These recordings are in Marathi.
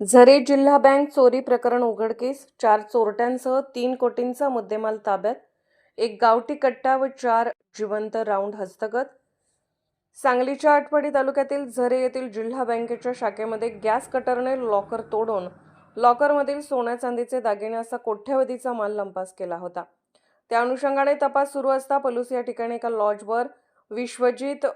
झरे जिल्हा बँक चोरी प्रकरण उघडकीस चार चोरट्यांसह तीन कोटींचा मुद्देमाल ताब्यात एक गावठी कट्टा व चार जिवंत राऊंड हस्तगत. सांगलीच्या आटपाडी तालुक्यातील झरे येथील जिल्हा बँकेच्या शाखेमध्ये गॅस कटरने लॉकर तोडून लॉकरमधील सोन्या चांदीचे दागिने असा कोट्यवधीचा माल लंपास केला होता. त्या अनुषंगाने तपास सुरू असता पलूस या ठिकाणी एका लॉजवर विश्वजित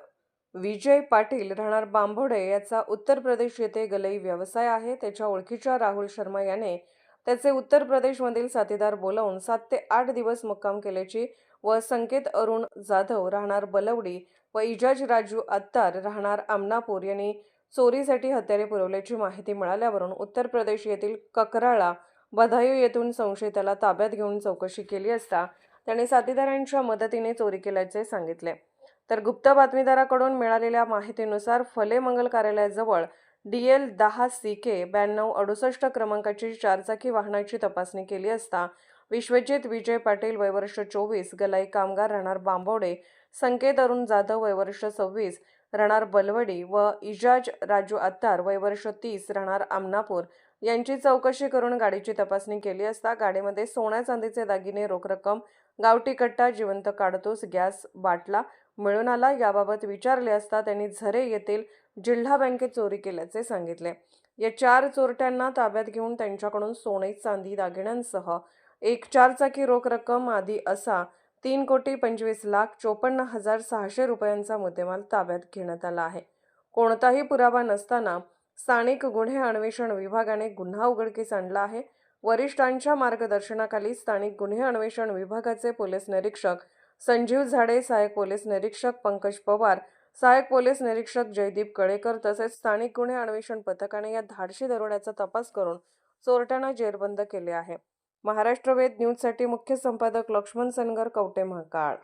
विजय पाटील राहणार बांभोडे याचा उत्तर प्रदेश येथे गलई व्यवसाय आहे. त्याच्या ओळखीच्या राहुल शर्मा याने त्याचे उत्तर प्रदेशमधील साथीदार बोलावून सात ते आठ दिवस मुक्काम केल्याची व संकेत अरुण जाधव राहणार बलवडी व इजाज राजू अत्तार राहणार आमनापूर यांनी चोरीसाठी हत्यारे पुरवल्याची माहिती मिळाल्यावरून उत्तर प्रदेश येथील ककराळा बधायू येथून संशयिताला ताब्यात घेऊन चौकशी केली असता त्याने साथीदारांच्या मदतीने चोरी केल्याचे सांगितले. तर गुप्त बातमीदाराकडून मिळालेल्या माहितीनुसार फले मंगल कार्यालयाजवळ डी एल दहा सी के ब्याण्णव अडुसष्ट क्रमांकाची चारचाकी वाहनाची तपासणी केली असता विश्वजित विजय पाटील वयवर्ष चोवीस गलाई कामगार राहणार बांबवडे संकेत अरुण जाधव वयवर्ष सव्वीस राहणार बलवडी व इजाज राजू अत्तार वयवर्ष तीस राहणार आमनापूर यांची चौकशी करून गाडीची तपासणी केली असता गाडीमध्ये सोन्या चांदीचे दागिने रोख रक्कम गावठी कट्टा जिवंत काढतोस गॅस बाटला मिळून आला याबाबत विचारले असता त्यांनी झरे येथील जिल्हा बँकेत चोरी केल्याचे सांगितले. या चार चोरट्यांना ताब्यात घेऊन त्यांच्याकडून सोने चांदी दागिन्यांसह एक चारचाकी रोख रक्कम आधी असा तीन कोटी पंचवीस लाख चोपन्न हजार सहाशे रुपयांचा मुद्देमाल ताब्यात घेण्यात आला आहे. कोणताही पुरावा नसताना स्थानिक गुन्हे अन्वेषण विभागाने गुन्हा उघडकीस आणला आहे. वरिष्ठांच्या मार्गदर्शनाखाली स्थानिक गुन्हे अन्वेषण विभागाचे पोलीस निरीक्षक संजीव झाडे सहाय्यक पोलीस निरीक्षक पंकज पवार सहाय्यक पोलीस निरीक्षक जयदीप कळेकर तसेच स्थानिक गुन्हे अन्वेषण पथकाने या धाडशी दरोड्याचा तपास करून चोरट्यांना जेरबंद केले आहे. महाराष्ट्र वेद न्यूजसाठी मुख्य संपादक लक्ष्मण सनगर कवटे महाकाळ.